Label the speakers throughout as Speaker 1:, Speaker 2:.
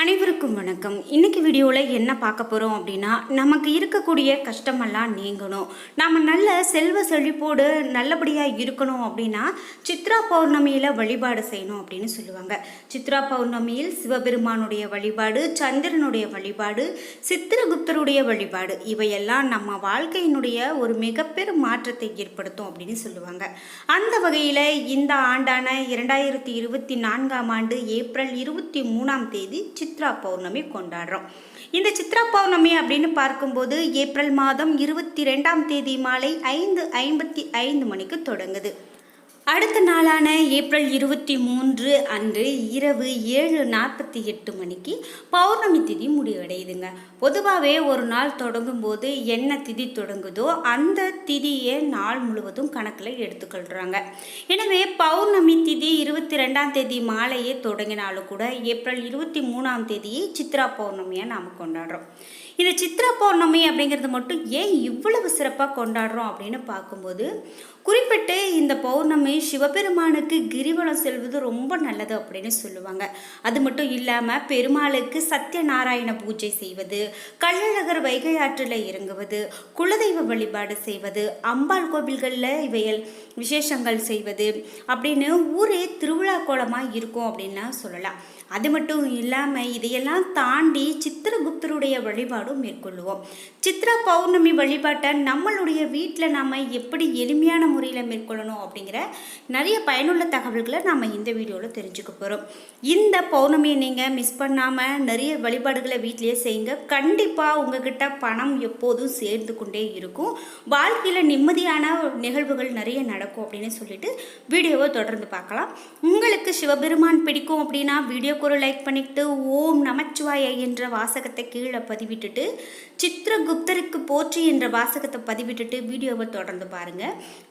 Speaker 1: அனைவருக்கும் வணக்கம். இன்னைக்கு வீடியோவில் என்ன பார்க்க போகிறோம் அப்படின்னா நமக்கு இருக்கக்கூடிய கஷ்டமெல்லாம் நீங்கணும். நம்ம நல்ல செல்வ செழிப்போடு நல்லபடியாக இருக்கணும் அப்படின்னா சித்ரா பௌர்ணமியில் வழிபாடு செய்யணும் அப்படின்னு சொல்லுவாங்க. சித்ரா பௌர்ணமியில் சிவபெருமானுடைய வழிபாடு சந்திரனுடைய வழிபாடு சித்திரகுப்தருடைய வழிபாடு இவையெல்லாம் நம்ம வாழ்க்கையினுடைய ஒரு மிகப்பெரும் மாற்றத்தை ஏற்படுத்தும் அப்படின்னு சொல்லுவாங்க. அந்த வகையில் இந்த ஆண்டான இரண்டாயிரத்தி இருபத்தி நான்காம் ஆண்டு ஏப்ரல் இருபத்தி மூணாம் தேதி சித் சித்ரா பௌர்ணமி கொண்டாடுறோம். இந்த சித்ரா பௌர்ணமி அப்படின்னு பார்க்கும்போது ஏப்ரல் மாதம் இருபத்தி ரெண்டாம் தேதி மாலை ஐந்து ஐம்பத்தி ஐந்து மணிக்கு தொடங்குது. அடுத்த நாளான ஏப்ரல் இருபத்தி மூன்று அன்று இரவு ஏழு நாற்பத்தி எட்டு மணிக்கு பௌர்ணமி திதி முடிவடையுதுங்க. பொதுவாகவே ஒரு நாள் தொடங்கும் போது என்ன திதி தொடங்குதோ அந்த திதியை நாள் முழுவதும் கணக்கில் எடுத்துக்கொள்கிறாங்க எனவே பௌர்ணமி திதி இருபத்தி ரெண்டாம் தேதி மாலையே தொடங்கினாலும் கூட ஏப்ரல் இருபத்தி மூணாம் தேதியை சித்ரா பௌர்ணமியாக நாம் கொண்டாடுறோம். இந்த சித்ரா பௌர்ணமி அப்படிங்கிறது மட்டும் ஏன் இவ்வளவு சிறப்பாக கொண்டாடுறோம் அப்படின்னு பார்க்கும்போது குறிப்பிட்டு இந்த பௌர்ணமி சிவபெருமானுக்கு கிரிவலம் செல்வது ரொம்ப நல்லது அப்படின்னு சொல்லுவாங்க. அது மட்டும் இல்லாமல் பெருமாளுக்கு சத்யநாராயண பூஜை செய்வது கள்ளழகர் வைகை ஆற்றில் இறங்குவது குலதெய்வ வழிபாடு செய்வது அம்பாள் கோவில்களில் இவையல் விசேஷங்கள் செய்வது அப்படின்னு ஊரே திருவிழா கோலமாக இருக்கும் அப்படின்னா சொல்லலாம். அது மட்டும் இல்லாமல் இதையெல்லாம் தாண்டி சித்திரகுப்தருடைய வழிபாடும் மேற்கொள்ளுவோம். சித்ரா பௌர்ணமி வழிபாட்டை நம்மளுடைய வீட்டில் நாம் எப்படி எளிமையான முறையில் மேற்கொள்ளணும் அப்படிங்கிற நிறைய பயனுள்ள தகவல்களை நாம் இந்த வீடியோவில் தெரிஞ்சுக்க போகிறோம் இந்த பௌர்ணமியை நீங்கள் மிஸ் பண்ணாமல் நிறைய வழிபாடுகளை வீட்டிலேயே செய்யுங்க. கண்டிப்பாக உங்ககிட்ட பணம் எப்போதும் சேர்ந்து கொண்டே இருக்கும். வாழ்க்கையில் நிம்மதியான நிகழ்வுகள் நிறைய நடக்கும் அப்படின்னு சொல்லிட்டு வீடியோவை தொடர்ந்து பார்க்கலாம். உங்களுக்கு சிவபெருமான் பிடிக்கும் அப்படின்னா வீடியோக்கு ஒரு லைக் பண்ணிட்டு ஓம் நமச்சிவாய என்ற வாசகத்தை கீழே பதிவிட்டுட்டு சித்திரகுப்தருக்கு போற்றி என்ற வாசகத்தை பதிவிட்டுட்டு வீடியோவை தொடர்ந்து பாருங்கள்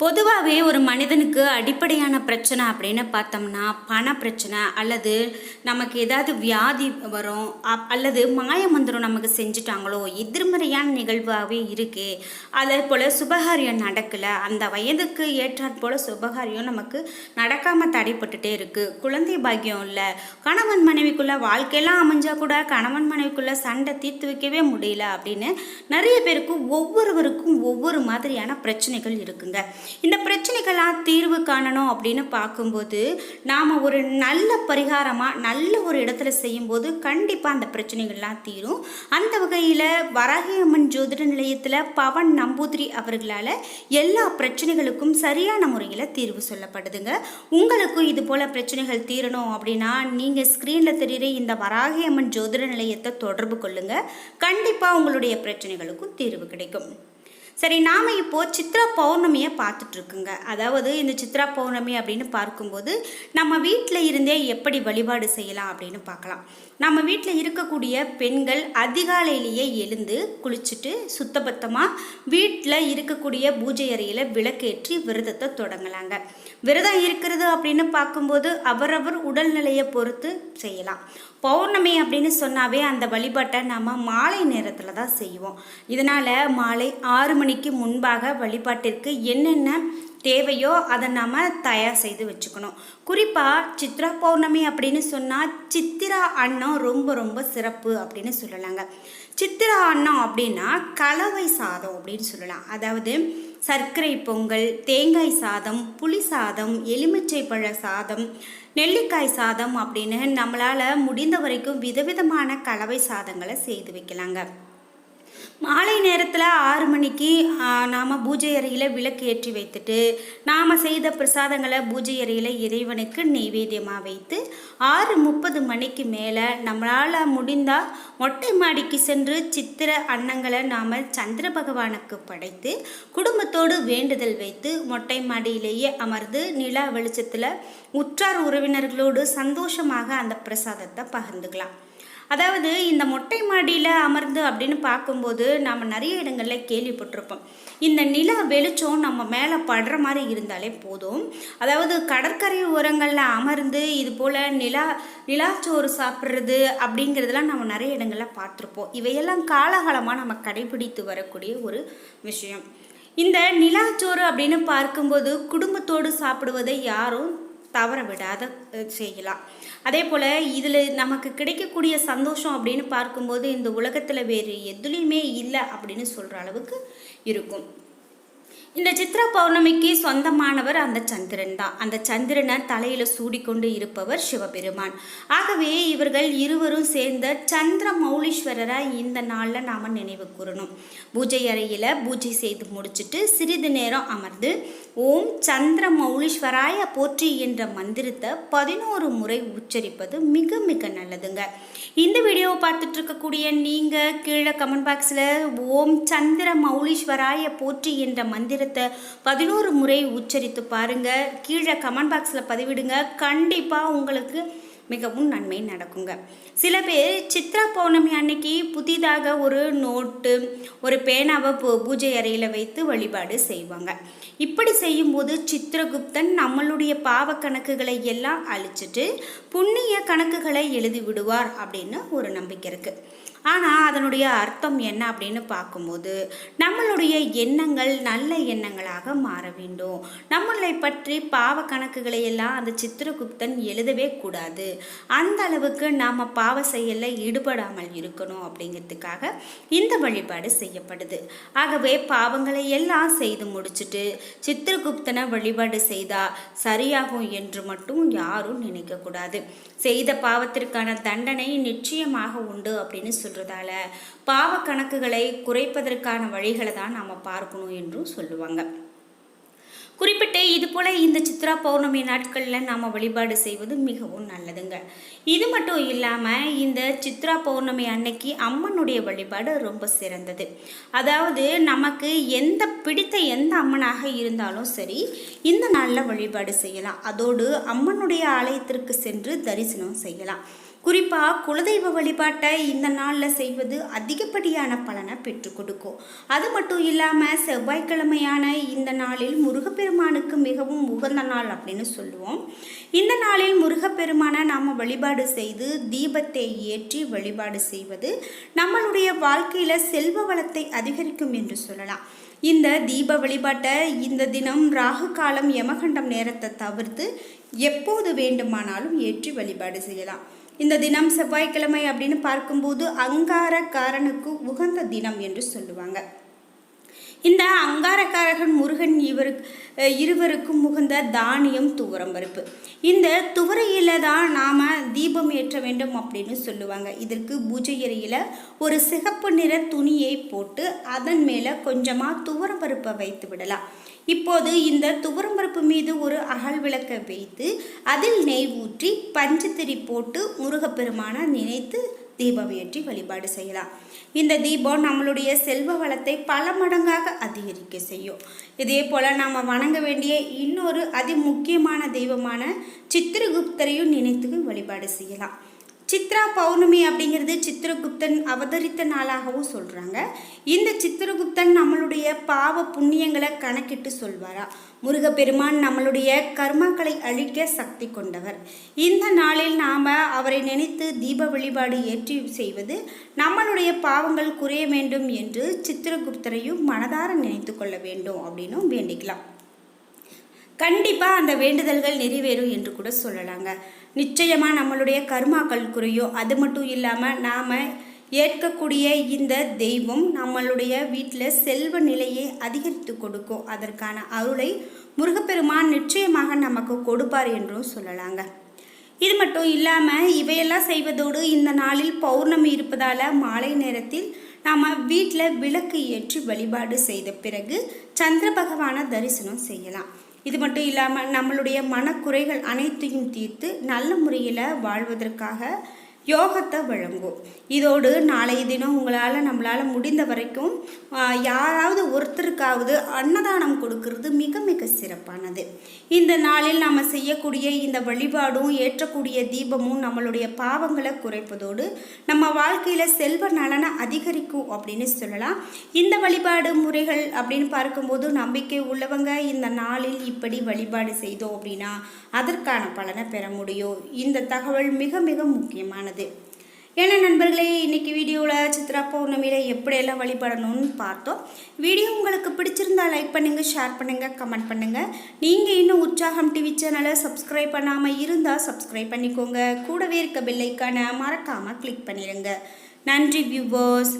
Speaker 1: பொதுவாகவே ஒரு மனிதனுக்கு அடிப்படையான பிரச்சனை அப்படின்னு பார்த்தோம்னா பண பிரச்சனை அல்லது நமக்கு ஏதாவது வியாதி வரும் அப்- அல்லது மாயமந்திரம் நமக்கு செஞ்சுட்டாங்களோ எதிர்மறையான நிகழ்வாகவே இருக்குது அதே போல் சுபகாரியம் நடக்கலை அந்த வயதுக்கு ஏற்றாற் போல் சுபகாரியம் நமக்கு நடக்காமல் தடைப்பட்டுட்டே இருக்குது குழந்தை பாக்கியம் இல்லை கணவன் மனைவிக்குள்ளே வாழ்க்கையெல்லாம் அமைஞ்சால் கூட கணவன் மனைவிக்குள்ளே சண்டை தீர்த்து வைக்கவே முடியல அப்படின்னு நிறைய பேருக்கு ஒவ்வொருவருக்கும் ஒவ்வொரு மாதிரியான பிரச்சனைகள் இருக்குங்க. இந்த பிரச்சனைகளாக தீர்வு காணணும் அப்படின்னு பார்க்கும்போது நாம் ஒரு நல்ல பரிகாரமாக நல்ல ஒரு இடத்துல செய்யும்போது கண்டிப்பாக அந்த பிரச்சனைகள்லாம் தீரும். அந்த வகையில் வராகியம்மன் ஜோதிட நிலையத்தில் பவன் நம்பூதிரி அவர்களால் எல்லா பிரச்சனைகளுக்கும் சரியான முறையில் தீர்வு சொல்லப்படுதுங்க. உங்களுக்கும் இது போல் பிரச்சனைகள் தீரணும் அப்படின்னா நீங்கள் ஸ்க்ரீனில் தெரிகிற இந்த வராகியம்மன் ஜோதிட நிலையத்தை தொடர்பு கொள்ளுங்கள் கண்டிப்பாக உங்களுடைய பிரச்சனைகளுக்கும் தீர்வு கிடைக்கும். சரி நாம் இப்போது சித்ரா பௌர்ணமியை பார்த்துட்டு இருக்குங்க அதாவது இந்த சித்ரா பௌர்ணமி அப்படின்னு பார்க்கும்போது நம்ம வீட்டில் இருந்தே எப்படி வழிபாடு செய்யலாம் அப்படின்னு பார்க்கலாம். நம்ம வீட்டில் இருக்கக்கூடிய பெண்கள் அதிகாலையிலேயே எழுந்து குளிச்சுட்டு சுத்தபத்தமாக வீட்டில் இருக்கக்கூடிய பூஜை அறையில் விளக்கேற்றி விரதத்தை தொடங்கலாங்க. விரதம் இருக்கிறது அப்படின்னு பார்க்கும்போது அவரவர் உடல்நிலையை பொறுத்து செய்யலாம். பௌர்ணமி அப்படின்னு சொன்னாவே அந்த வழிபாட்டை நம்ம மாலை நேரத்தில் தான் செய்வோம். இதனால் மாலை ஆறு மணிக்கு முன்பாக வழிபாட்டிற்கு என்னென்ன தேவையோ அதை நாம் தயார் செய்து வச்சுக்கணும். குறிப்பாக சித்ரா பௌர்ணமி அப்படின்னு சொன்னால் சித்திரா அன்னம் ரொம்ப ரொம்ப சிறப்பு அப்படின்னு சொல்லலாங்க. சித்திரா அன்னம் அப்படின்னா கலவை சாதம் அப்படின்னு சொல்லலாம். அதாவது சர்க்கரை பொங்கல் தேங்காய் சாதம் புளி சாதம் எலுமிச்சை பழ சாதம் நெல்லிக்காய் சாதம் அப்படின்னு நம்மளால் முடிந்த வரைக்கும் விதவிதமான கலவை சாதங்களை செய்து வைக்கலாங்க. மாலை நேரத்தில் ஆறு மணிக்கு நாம் பூஜை அறையில் விளக்கு ஏற்றி வைத்துட்டு நாம் செய்த பிரசாதங்களை பூஜை அறையில் இறைவனுக்கு நெய்வேத்தியமாக வைத்து ஆறு முப்பது மணிக்கு மேலே நம்மளால் முடிந்தால் மொட்டை மாடிக்கு சென்று சித்திர அன்னங்களை நாம் சந்திர பகவானுக்கு படைத்து குடும்பத்தோடு வேண்டுதல் வைத்து மொட்டை மாடியிலேயே அமர்ந்து நிலா வெளிச்சத்தில் உற்றார் உறவினர்களோடு சந்தோஷமாக அந்த பிரசாதத்தை பகிர்ந்துக்கலாம். அதாவது இந்த மொட்டை மாடியில் அமர்ந்து அப்படின்னு பார்க்கும்போது நாம் நிறைய இடங்களில் கேள்விப்பட்டிருப்போம். இந்த நில வெளிச்சம் நம்ம மேலே படுற மாதிரி இருந்தாலே போதும். அதாவது கடற்கரை ஓரங்களில் அமர்ந்து இது போல் நிலா நிலாச்சோறு சாப்பிட்றது அப்படிங்கிறதெல்லாம் நம்ம நிறைய இடங்களில் பார்த்துருப்போம். இவையெல்லாம் காலகாலமாக நம்ம கடைபிடித்து வரக்கூடிய ஒரு விஷயம். இந்த நிலாச்சோறு அப்படின்னு பார்க்கும்போது குடும்பத்தோடு சாப்பிடுவதை யாரும் தவற விடாத செய்யலாம். அதே போல் இதில் நமக்கு கிடைக்கக்கூடிய சந்தோஷம் அப்படின்னு பார்க்கும்போது இந்த உலகத்தில் வேறு எதுலேயுமே இல்லை அப்படின்னு சொல்கிற அளவுக்கு இருக்கும். இந்த சித்ரா பௌர்ணமிக்கு சொந்தமானவர் அந்த சந்திரன் தான். அந்த சந்திரனை தலையில சூடிக்கொண்டு இருப்பவர் சிவபெருமான். ஆகவே இவர்கள் இருவரும் சேர்ந்த சந்திர மௌலீஸ்வரரை இந்த நாளில் நாம நினைவு கூறணும். பூஜை அறையில பூஜை செய்து முடிச்சிட்டு சிறிது நேரம் அமர்ந்து ஓம் சந்திர மௌலீஸ்வராய போற்றி என்ற மந்திரத்தை பதினோரு முறை உச்சரிப்பது மிக மிக நல்லதுங்க. இந்த வீடியோவை பார்த்துட்டு இருக்கக்கூடிய நீங்கள் கீழே கமெண்ட் பாக்ஸில் ஓம் சந்திர மௌலீஸ்வராய போற்றி என்ற மந்திரத்தை பதினோரு முறை உச்சரித்து பாருங்க. கீழே கமெண்ட் பாக்ஸில் பதிவிடுங்க. கண்டிப்பாக உங்களுக்கு மிகவும் நன்மை நடக்குங்க. சில பேர் சித்ரா பௌர்ணமி அன்னைக்கு புதிதாக ஒரு நோட்டு ஒரு பேனாவை பூ- பூஜை அறையில் வைத்து வழிபாடு செய்வாங்க. இப்படி செய்யும்போது சித்திரகுப்தன் நம்மளுடைய பாவ கணக்குகளை எல்லாம் அழிச்சிட்டு புண்ணிய கணக்குகளை எழுதி விடுவார் அப்படின்னு ஒரு நம்பிக்கை இருக்குது ஆனால் அதனுடைய அர்த்தம் என்ன அப்படின்னு பார்க்கும்போது நம்மளுடைய எண்ணங்கள் நல்ல எண்ணங்களாக மாற வேண்டும். நம்மளை பற்றி பாவ கணக்குகளை எல்லாம் அந்த சித்திரகுப்தன் எழுதவே கூடாது. அந்த அளவுக்கு நாம் பாவ செயலில் ஈடுபடாமல் இருக்கணும் அப்படிங்கிறதுக்காக இந்த வழிபாடு செய்யப்படுது. ஆகவே பாவங்களை எல்லாம் செய்து முடிச்சுட்டு சித்திரகுப்தனை வழிபாடு செய்தால் சரியாகும் என்று மட்டும் யாரும் நினைக்கக்கூடாது செய்த பாவத்திற்கான தண்டனை நிச்சயமாக உண்டு அப்படின்னு சொல்கிறதால பாவ கணக்குகளை குறைப்பதற்கான வழிகளை தான் நாம் பார்க்கணும் என்றும் சொல்லுவாங்க. குறிப்பிட்டு இது போல் இந்த சித்ரா பௌர்ணமி நாட்களில் நாம் வழிபாடு செய்வது மிகவும் நல்லதுங்க. இது மட்டும் இல்லாமல் இந்த சித்ரா பௌர்ணமி அன்னைக்கு அம்மனுடைய வழிபாடு ரொம்ப சிறந்தது. அதாவது நமக்கு எந்த பிடித்த எந்த அம்மனாக இருந்தாலும் சரி இந்த நாளில் வழிபாடு செய்யலாம். அதோடு அம்மனுடைய ஆலயத்திற்கு சென்று தரிசனம் செய்யலாம். குறிப்பாக குலதெய்வ வழிபாட்டை இந்த நாளில் செய்வது அதிகப்படியான பலனை பெற்றுக் கொடுக்கும். அது மட்டும் இல்லாமல் செவ்வாய்க்கிழமையான இந்த நாளில் முருகப்பெருமானுக்கு மிகவும் உகந்த நாள் அப்படின்னு சொல்லுவோம். இந்த நாளில் முருகப்பெருமானை நாம் வழிபாடு செய்து தீபத்தை ஏற்றி வழிபாடு செய்வது நம்மளுடைய வாழ்க்கையில் செல்வ வளத்தை அதிகரிக்கும் என்று சொல்லலாம். இந்த தீப வழிபாட்டை இந்த தினம் ராகு காலம் யமகண்டம் நேரத்தை தவிர்த்து எப்போது வேண்டுமானாலும் ஏற்றி வழிபாடு செய்யலாம். இந்த தினம் செவ்வாய்க்கிழமை அப்படின்னு பார்க்கும்போது அங்காரக்காரனுக்கு உகந்த தினம் என்று சொல்லுவாங்க. இந்த அங்காரக்காரகன் முருகன் இவருக்கு இருவருக்கும் முகுந்த தானியம் துவரம் பருப்பு. இந்த துவரையில் தான் நாம் தீபம் ஏற்ற வேண்டும் அப்படின்னு சொல்லுவாங்க. இதற்கு பூஜை அறையில் ஒரு சிகப்பு நிற துணியை போட்டு அதன் மேலே கொஞ்சமாக துவரம் பருப்பை வைத்து விடலாம். இப்போது இந்த துவரம் பருப்பு மீது ஒரு அகல் விளக்கை வைத்து அதில் நெய் ஊற்றி பஞ்சத்திரி போட்டு முருகப்பெருமானை நினைத்து தீபம் ஏற்றி வழிபாடு செய்யலாம். இந்த தீபம் நம்மளுடைய செல்வ வளத்தை பல மடங்காக அதிகரிக்க செய்யும். இதே போல் நாம் வணங்க வேண்டிய இன்னொரு அதி முக்கியமான தெய்வமான சித்திரகுப்தரையும் நினைத்து வழிபாடு செய்யலாம். சித்ரா பௌர்ணமி அப்படிங்கிறது சித்திரகுப்தன் அவதரித்த நாளாகவும் சொல்கிறாங்க இந்த சித்திரகுப்தன் நம்மளுடைய பாவ புண்ணியங்களை கணக்கிட்டு சொல்வாரா? முருகப்பெருமான் நம்மளுடைய கர்மாக்களை அழிக்க சக்தி கொண்டவர். இந்த நாளில் நாம் அவரை நினைத்து தீப வழிபாடு ஏற்றி செய்வது நம்மளுடைய பாவங்கள் குறைய வேண்டும் என்று சித்திரகுப்தரையும் மனதார நினைத்து கொள்ள வேண்டும் அப்படின்னும் வேண்டிக்கலாம். கண்டிப்பாக அந்த வேண்டுதல்கள் நிறைவேறும் என்று கூட சொல்லலாங்க. நிச்சயமாக நம்மளுடைய கர்மாக்கள் குறையும் அது மட்டும் இல்லாமல் நாம் ஏற்கக்கூடிய இந்த தெய்வம் நம்மளுடைய வீட்டில் செல்வ நிலையை அதிகரித்து கொடுக்கும். அதற்கான அருளை முருகப்பெருமான் நிச்சயமாக நமக்கு கொடுப்பார் என்றும் சொல்லலாங்க. இது மட்டும் இல்லாமல் இவையெல்லாம் செய்வதோடு இந்த நாளில் பௌர்ணமி இருப்பதால் மாலை நேரத்தில் நாம் வீட்டில் விளக்கு ஏற்றி வழிபாடு செய்த பிறகு சந்திர பகவானை தரிசனம் செய்யலாம். இது மட்டும் இல்லாமல் நம்மளுடைய மனக்குறைகள் அனைத்தையும் தீர்த்து நல்ல முறையில் வாழ்வதற்காக யோகத்தை வழங்கும். இதோடு நாளைய தினம் உங்களால் நம்மளால் முடிந்த வரைக்கும் யாராவது ஒருத்தருக்காவது அன்னதானம் கொடுக்கறது மிக மிக சிறப்பானது. இந்த நாளில் நாம் செய்யக்கூடிய இந்த வழிபாடும் ஏற்றக்கூடிய தீபமும் நம்மளுடைய பாவங்களை குறைப்பதோடு நம்ம வாழ்க்கையில் செல்வ நலனை அதிகரிக்கும் அப்படின்னு சொல்லலாம். இந்த வழிபாடு முறைகள் அப்படின்னு பார்க்கும்போது நம்பிக்கை உள்ளவங்க இந்த நாளில் இப்படி வழிபாடு செய்தோம் அப்படின்னா அதற்கான பலனை பெற முடியும். இந்த தகவல் மிக மிக முக்கியமானது. ஏன்னா நண்பர்களே இன்றைக்கி வீடியோவில் சித்ரா பௌர்ணமியில் எப்படியெல்லாம் வழிபடணும்னு பார்த்தோம். வீடியோ உங்களுக்கு பிடிச்சிருந்தா லைக் பண்ணுங்கள் ஷேர் பண்ணுங்கள் கமெண்ட் பண்ணுங்கள் நீங்கள் இன்னும் உற்சாகம் டிவி சேனலை சப்ஸ்கிரைப் பண்ணாமல் இருந்தால் சப்ஸ்கிரைப் பண்ணிக்கோங்க. கூடவே இருக்க பெல்லைக்கான மறக்காமல் கிளிக் பண்ணிடுங்க நன்றி வியூவர்ஸ்